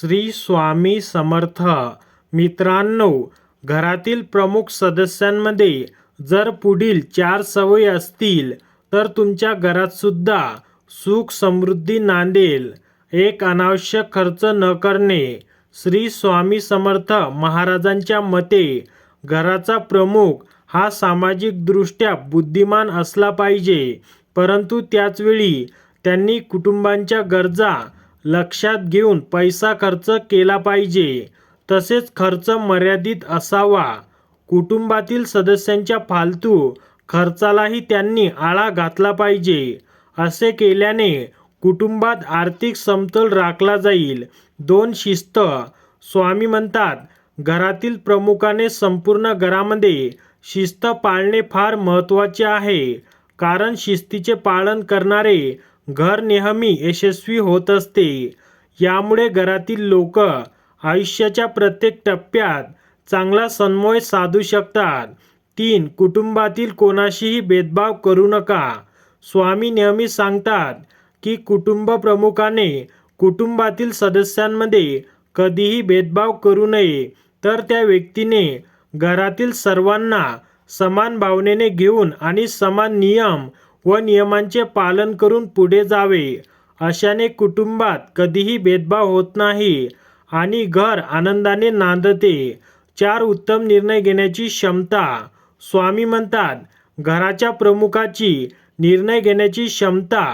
श्री स्वामी समर्थ. मित्रांनो घरातील प्रमुख सदस्यांमध्ये जर पुढील चार सवयी असतील तर तुमच्या घरातसुद्धा सुख समृद्धी नांदेल. एक अनावश्यक खर्च न करणे. श्री स्वामी समर्थ महाराजांच्या मते घराचा प्रमुख हा सामाजिकदृष्ट्या बुद्धिमान असला पाहिजे. परंतु त्याचवेळी त्यांनी कुटुंबांच्या गरजा लक्षात घेऊन पैसा खर्च केला पाहिजे. तसेच खर्च मर्यादित असावा. कुटुंबातील सदस्यांच्या फालतू खर्चालाही त्यांनी आळा घातला पाहिजे. असे केल्याने कुटुंबात आर्थिक समतोल राखला जाईल. दोन शिस्त. स्वामी म्हणतात घरातील प्रमुखाने संपूर्ण घरामध्ये शिस्त पाळणे फार महत्त्वाचे आहे. कारण शिस्तीचे पालन करणारे घर नेहमी यशस्वी होत असते. यामुळे घरातील लोक आयुष्याच्या प्रत्येक टप्प्यात चांगला समन्वय साधू शकतात. तीन कुटुंबातील कोणाशीही भेदभाव करू नका. स्वामी नेहमी सांगतात की कुटुंब प्रमुखाने कुटुंबातील सदस्यांमध्ये कधीही भेदभाव करू नये. तर त्या व्यक्तीने घरातील सर्वांना समान भावनेने घेऊन आणि समान नियम व नियमांचे पालन करून पुढे जावे. अशाने कुटुंबात कधीही भेदभाव होत नाही आणि घर आनंदाने नांदते. चार उत्तम निर्णय घेण्याची क्षमता स्वामी म्हणतात. घराच्या प्रमुखाची निर्णय घेण्याची क्षमता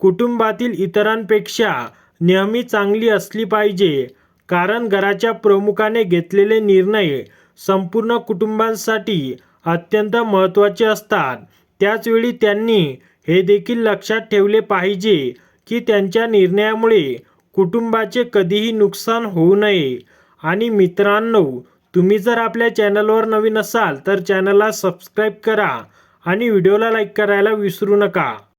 कुटुंबातील इतरांपेक्षा नेहमी चांगली असली पाहिजे. कारण घराच्या प्रमुखाने घेतलेले निर्णय संपूर्ण कुटुंबांसाठी अत्यंत महत्त्वाचे असतात. त्याचवेळी त्यांनी हे देखील लक्षात ठेवले पाहिजे की त्यांच्या निर्णयामुळे कुटुंबाचे कधीही नुकसान होऊ नये. आणि मित्रांनो तुम्ही जर आपल्या चॅनलवर नवीन असाल तर चॅनलला सबस्क्राईब करा आणि व्हिडिओला लाईक करायला विसरू नका.